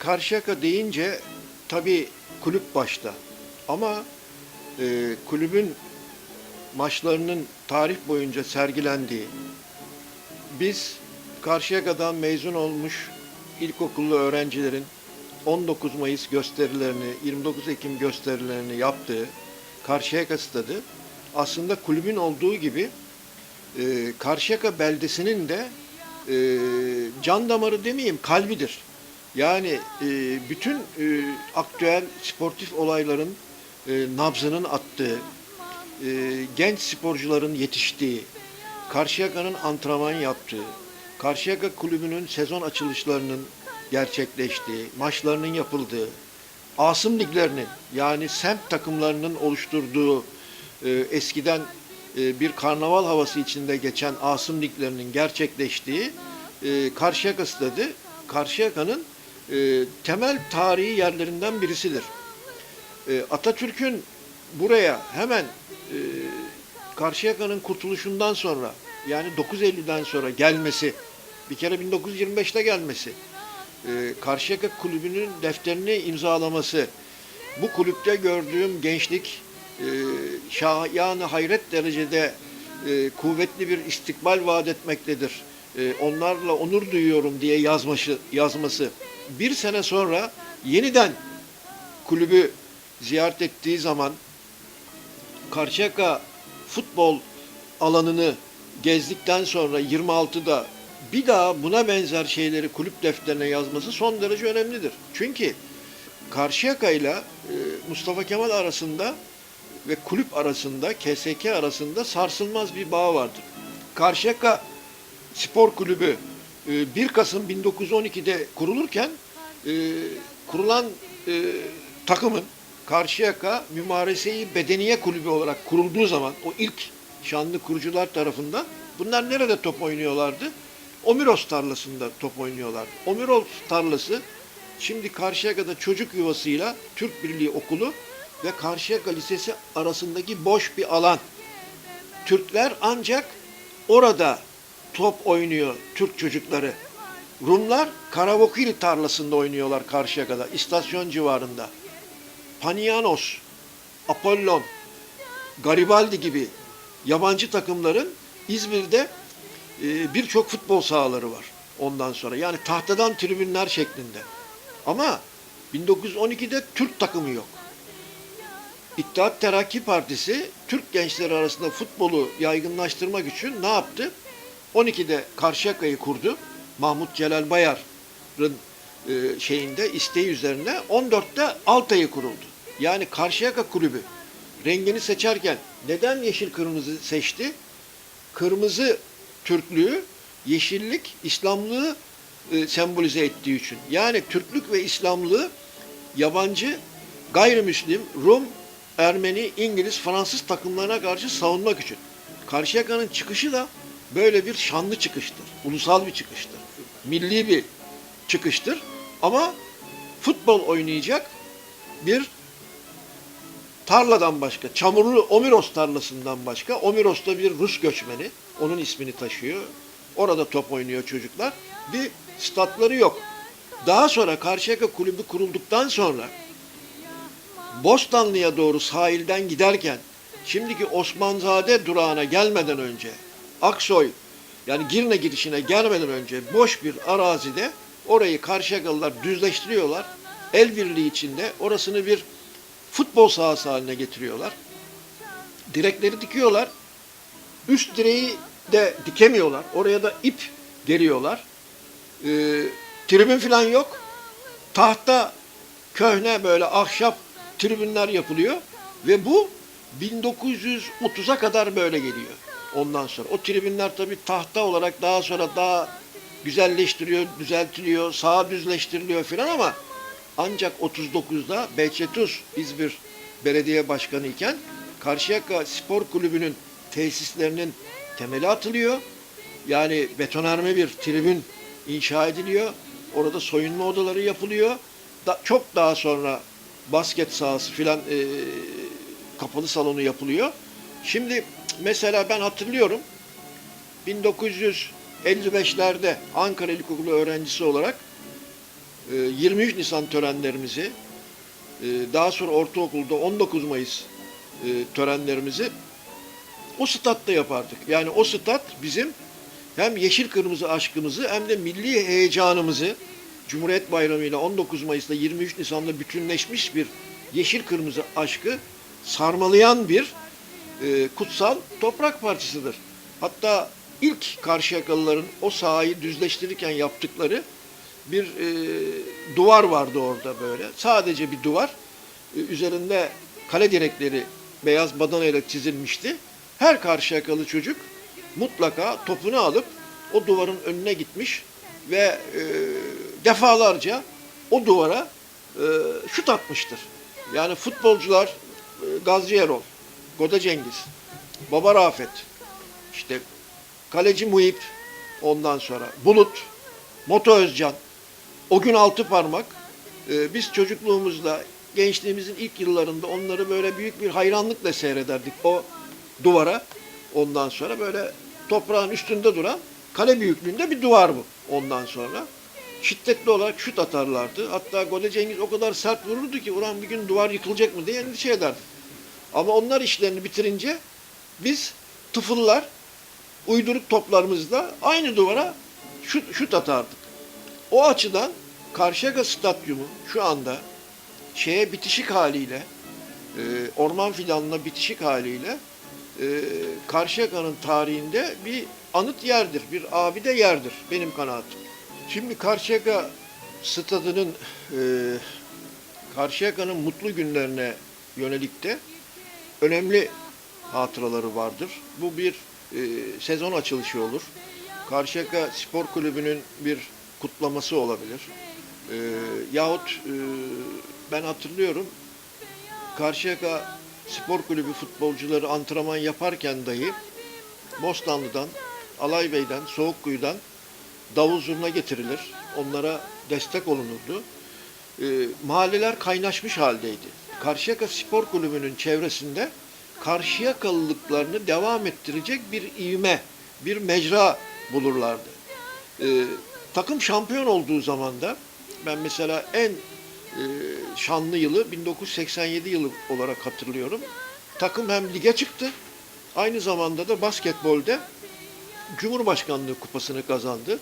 Karşıyaka deyince tabii kulüp başta. Ama e, kulübün maçlarının tarih boyunca sergilendiği, biz Karşıyaka'dan mezun olmuş ilkokullu öğrencilerin 19 Mayıs gösterilerini, 29 Ekim gösterilerini yaptığı Karşıyaka Stadı aslında kulübün olduğu gibi e, Karşıyaka beldesinin de e, can damarı demeyeyim kalbidir. Yani e, bütün e, aktüel sportif olayların e, nabzının attığı, e, genç sporcuların yetiştiği, Karşıyaka'nın antrenman yaptığı, Karşıyaka kulübünün sezon açılışlarının gerçekleştiği, maçlarının yapıldığı, Asım liglerinin yani semt takımlarının oluşturduğu e, eskiden e, bir karnaval havası içinde geçen Asım liglerinin gerçekleştiği e, Karşıyaka stadı Karşıyaka'nın e, temel tarihi yerlerinden birisidir. E, Atatürk'ün buraya hemen e, Karşıyaka'nın kurtuluşundan sonra yani 9 Eylül'den sonra gelmesi bir kere 1925'te gelmesi Karşıyaka Kulübü'nün defterini imzalaması bu kulüpte gördüğüm gençlik e, şayanı hayret derecede kuvvetli bir istikbal vaat etmektedir. Onlarla onur duyuyorum diye yazması, yazması. Bir sene sonra yeniden kulübü ziyaret ettiği zaman Karşıyaka futbol alanını gezdikten sonra 26'da bir daha buna benzer şeyleri kulüp defterine yazması son derece önemlidir. Çünkü Karşıyaka ile e, Mustafa Kemal arasında ve kulüp arasında, KSK arasında sarsılmaz bir bağ vardır. Karşıyaka Spor Kulübü 1 Kasım 1912'de kurulurken e, kurulan e, takımın Karşıyaka Mümareseyi Bedeniye Kulübü olarak kurulduğu zaman o ilk şanlı kurucular tarafından bunlar nerede top oynuyorlardı? Omiros tarlasında top oynuyorlardı. Omiros tarlası şimdi Karşıyaka'da çocuk yuvasıyla Türk Birliği Okulu ve Karşıyaka Lisesi arasındaki boş bir alan. Türkler ancak orada top oynuyor Türk çocukları. Rumlar Karavokili tarlasında oynuyorlar Karşıyaka'da, istasyon civarında. Panianos, Apollon, Garibaldi gibi yabancı takımların İzmir'de e, birçok futbol sahaları var ondan sonra. Yani tahtadan tribünler şeklinde. Ama 1912'de Türk takımı yok. İttihat Terakki Partisi Türk gençleri arasında futbolu yaygınlaştırmak için ne yaptı? 12'de Karşıyaka'yı kurdu. Mahmut Celal Bayar'ın e, şeyinde isteği üzerine 14'te Altay'ı kuruldu. Yani Karşıyaka Kulübü rengini seçerken neden yeşil kırmızı seçti? Kırmızı Türklüğü, yeşillik İslamlığı e, sembolize ettiği için. Yani Türklük ve İslamlığı yabancı, gayrimüslim, Rum, Ermeni, İngiliz, Fransız takımlarına karşı savunmak için. Karşıyaka'nın çıkışı da böyle bir şanlı çıkıştır. Ulusal bir çıkıştır. Milli bir çıkıştır. Ama futbol oynayacak bir tarladan başka, çamurlu Omiros tarlasından başka, Omiros da bir Rus göçmeni, onun ismini taşıyor. Orada top oynuyor çocuklar. Bir statları yok. Daha sonra Karşıyaka Kulübü kurulduktan sonra Bostanlı'ya doğru sahilden giderken şimdiki Osmanzade durağına gelmeden önce Aksoy yani Girne girişine gelmeden önce boş bir arazide orayı Karşıyakalılar düzleştiriyorlar. El birliği içinde orasını bir futbol sahası haline getiriyorlar. Direkleri dikiyorlar. Üst direği de dikemiyorlar. Oraya da ip geriyorlar. Ee, tribün falan yok. Tahta köhne böyle ahşap tribünler yapılıyor ve bu 1930'a kadar böyle geliyor. Ondan sonra o tribünler tabii tahta olarak daha sonra daha güzelleştiriyor, düzeltiliyor, sağa düzleştiriliyor filan ama ancak 39'da Behçetuz İzmir Belediye Başkanı iken Karşıyaka Spor Kulübü'nün tesislerinin temeli atılıyor. Yani betonarme bir tribün inşa ediliyor. Orada soyunma odaları yapılıyor. Da, çok daha sonra basket sahası filan e, kapalı salonu yapılıyor. Şimdi mesela ben hatırlıyorum 1955'lerde Ankara İlkokulu öğrencisi olarak e, 23 Nisan törenlerimizi, e, daha sonra ortaokulda 19 Mayıs e, törenlerimizi o statta yapardık. Yani o stat bizim hem yeşil kırmızı aşkımızı hem de milli heyecanımızı Cumhuriyet Bayramı ile 19 Mayıs'ta 23 Nisan'da bütünleşmiş bir yeşil kırmızı aşkı sarmalayan bir e, kutsal toprak parçasıdır. Hatta ilk Karşıyakalıların o sahayı düzleştirirken yaptıkları bir e, duvar vardı orada böyle. Sadece bir duvar. E, üzerinde kale direkleri beyaz badanayla çizilmişti. Her Karşıyakalı çocuk mutlaka topunu alıp o duvarın önüne gitmiş ve e, defalarca o duvara e, şut atmıştır. Yani futbolcular e, Gazze Erol, Goda Cengiz, Baba Rafet, işte kaleci Muhip, ondan sonra Bulut, Moto Özcan, o gün altı parmak. e, biz çocukluğumuzda, gençliğimizin ilk yıllarında onları böyle büyük bir hayranlıkla seyrederdik o duvara. Ondan sonra böyle toprağın üstünde duran kale büyüklüğünde bir duvar bu ondan sonra. Şiddetli olarak şut atarlardı. Hatta Gode Cengiz o kadar sert vururdu ki ulan bir gün duvar yıkılacak mı diye endişe ederdik. Ama onlar işlerini bitirince biz tıfıllar uyduruk toplarımızla aynı duvara şut, şut atardık. O açıdan Karşıyaka Stadyumu şu anda şeye bitişik haliyle e, orman fidanına bitişik haliyle e, Karşıyaka'nın tarihinde bir anıt yerdir, bir abide yerdir benim kanaatim. Şimdi Karşıyaka stadının e, Karşıyaka'nın mutlu günlerine yönelik de önemli hatıraları vardır. Bu bir e, sezon açılışı olur. Karşıyaka Spor Kulübü'nün bir kutlaması olabilir. E, yahut e, ben hatırlıyorum Karşıyaka Spor Kulübü futbolcuları antrenman yaparken dahi Bostanlı'dan, Alaybey'den, Soğukkuyu'dan davul zurna getirilir. Onlara destek olunurdu. E, mahalleler kaynaşmış haldeydi. Karşıyaka Spor Kulübü'nün çevresinde Karşıyakalılıklarını devam ettirecek bir ivme, bir mecra bulurlardı. E, takım şampiyon olduğu zaman da ben mesela en e, şanlı yılı 1987 yılı olarak hatırlıyorum. Takım hem lige çıktı, aynı zamanda da basketbolde Cumhurbaşkanlığı kupasını kazandı.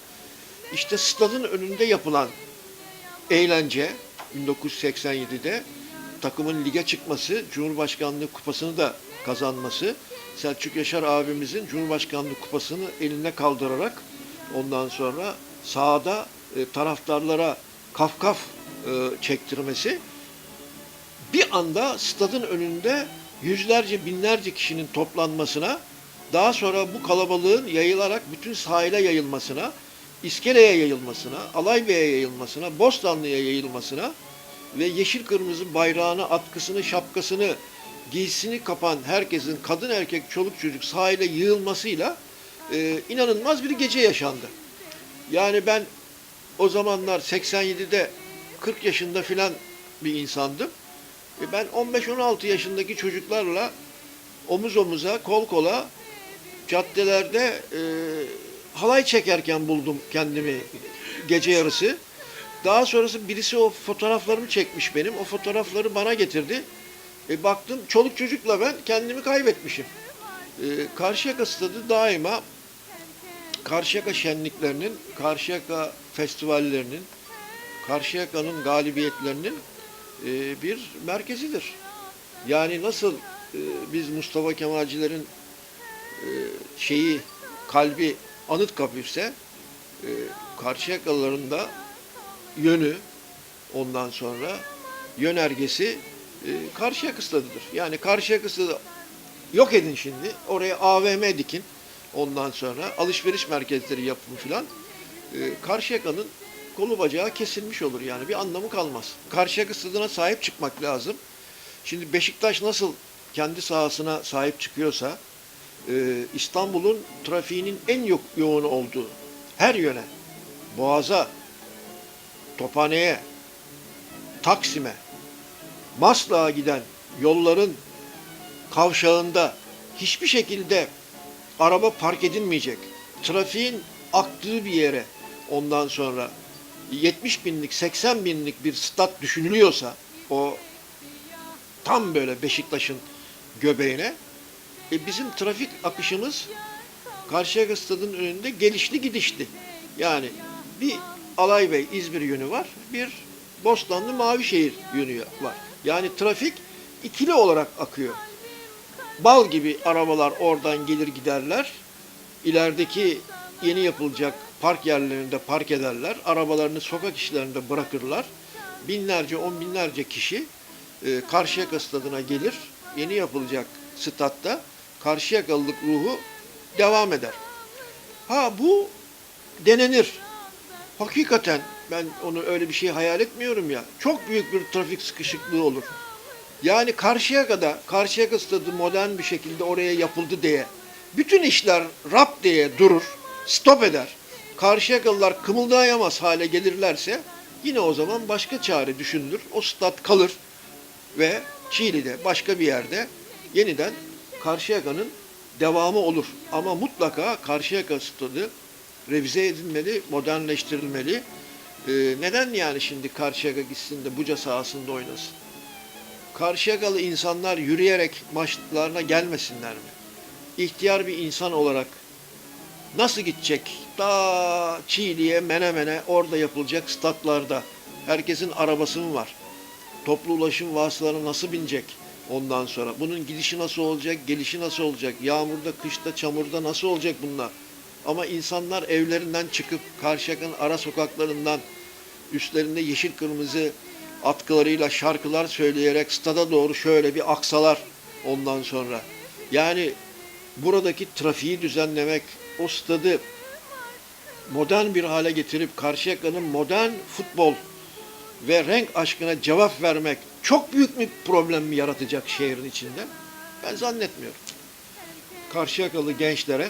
İşte stadın önünde yapılan eğlence 1987'de takımın lige çıkması, Cumhurbaşkanlığı kupasını da kazanması, Selçuk Yaşar abimizin Cumhurbaşkanlığı kupasını eline kaldırarak ondan sonra sahada e, taraftarlara kaf kaf e, çektirmesi bir anda stadın önünde yüzlerce binlerce kişinin toplanmasına daha sonra bu kalabalığın yayılarak bütün sahile yayılmasına İskele'ye yayılmasına, Alaybey'e yayılmasına, Bostanlı'ya yayılmasına ve yeşil kırmızı bayrağını, atkısını, şapkasını, giysisini kapan herkesin kadın erkek çoluk çocuk sahile yığılmasıyla e, inanılmaz bir gece yaşandı. Yani ben o zamanlar 87'de 40 yaşında filan bir insandım. E ben 15-16 yaşındaki çocuklarla omuz omuza, kol kola caddelerde e, halay çekerken buldum kendimi gece yarısı. Daha sonrası birisi o fotoğraflarımı çekmiş benim. O fotoğrafları bana getirdi. E, baktım çoluk çocukla ben kendimi kaybetmişim. E, Karşıyaka stadı daima Karşıyaka şenliklerinin, Karşıyaka festivallerinin, Karşıyaka'nın galibiyetlerinin e, bir merkezidir. Yani nasıl e, biz Mustafa Kemalcilerin e, şeyi, kalbi Anıtkabir ise e, Karşıyakalıların da yönü ondan sonra yönergesi e, Karşıyaka stadıdır. Yani Karşıyaka stadı yok edin şimdi. Oraya AVM dikin. Ondan sonra alışveriş merkezleri yapın filan. E, Karşıyaka'nın kolu bacağı kesilmiş olur yani bir anlamı kalmaz. Karşıyaka stadına sahip çıkmak lazım. Şimdi Beşiktaş nasıl kendi sahasına sahip çıkıyorsa e, İstanbul'un trafiğinin en yo- yoğun olduğu her yöne, Boğaz'a, Tophane'ye, Taksim'e, Maslak'a giden yolların kavşağında hiçbir şekilde araba park edilmeyecek. Trafiğin aktığı bir yere ondan sonra 70 binlik, 80 binlik bir stat düşünülüyorsa o tam böyle Beşiktaş'ın göbeğine e, bizim trafik akışımız Karşıyaka stadının önünde gelişli gidişli. Yani bir Alaybey İzmir yönü var, bir Bostanlı Mavişehir yönü var. Yani trafik ikili olarak akıyor. Bal gibi arabalar oradan gelir giderler. İlerideki yeni yapılacak park yerlerinde park ederler. Arabalarını sokak işlerinde bırakırlar. Binlerce, on binlerce kişi e, Karşıyaka stadına gelir. Yeni yapılacak statta Karşıyakalılık ruhu devam eder. Ha bu denenir. Hakikaten ben onu öyle bir şey hayal etmiyorum ya. Çok büyük bir trafik sıkışıklığı olur. Yani Karşıyaka'da, Karşıyaka stadı modern bir şekilde oraya yapıldı diye bütün işler rap diye durur, stop eder. Karşıyakalılar kımıldayamaz hale gelirlerse yine o zaman başka çare düşünülür. O stat kalır ve Çiğli'de başka bir yerde yeniden Karşıyaka'nın devamı olur. Ama mutlaka Karşıyaka stadı revize edilmeli, modernleştirilmeli. Ee, neden yani şimdi Karşıyaka gitsin de Buca sahasında oynasın? Karşıyakalı insanlar yürüyerek maçlarına gelmesinler mi? İhtiyar bir insan olarak nasıl gidecek? Ta Çiğli'ye, Menemen'e orada yapılacak statlarda. Herkesin arabası mı var? Toplu ulaşım vasıtalarına nasıl binecek ondan sonra? Bunun gidişi nasıl olacak, gelişi nasıl olacak? Yağmurda, kışta, çamurda nasıl olacak bunlar? Ama insanlar evlerinden çıkıp Karşıyaka'nın ara sokaklarından üstlerinde yeşil kırmızı atkılarıyla şarkılar söyleyerek stada doğru şöyle bir aksalar ondan sonra. Yani buradaki trafiği düzenlemek, o stadı modern bir hale getirip Karşıyaka'nın modern futbol ve renk aşkına cevap vermek çok büyük bir problem mi yaratacak şehrin içinde? Ben zannetmiyorum. Karşıyakalı gençlere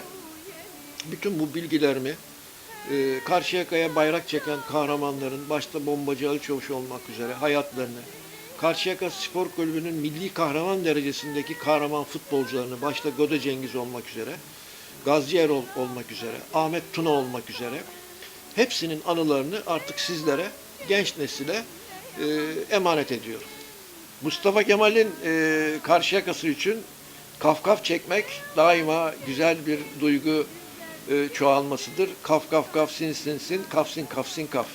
bütün bu bilgilerimi e, Karşıyaka'ya bayrak çeken kahramanların başta bombacı Ali Çavuş olmak üzere hayatlarını, Karşıyaka Spor Kulübü'nün milli kahraman derecesindeki kahraman futbolcularını başta Göde Cengiz olmak üzere, Gazci Erol olmak üzere, Ahmet Tuna olmak üzere hepsinin anılarını artık sizlere, genç nesile e, emanet ediyorum. Mustafa Kemal'in e, Karşıyaka'sı için kafkaf çekmek daima güzel bir duygu çoğalmasıdır. Kaf kaf kaf sin sin sin kaf sin kaf sin kaf.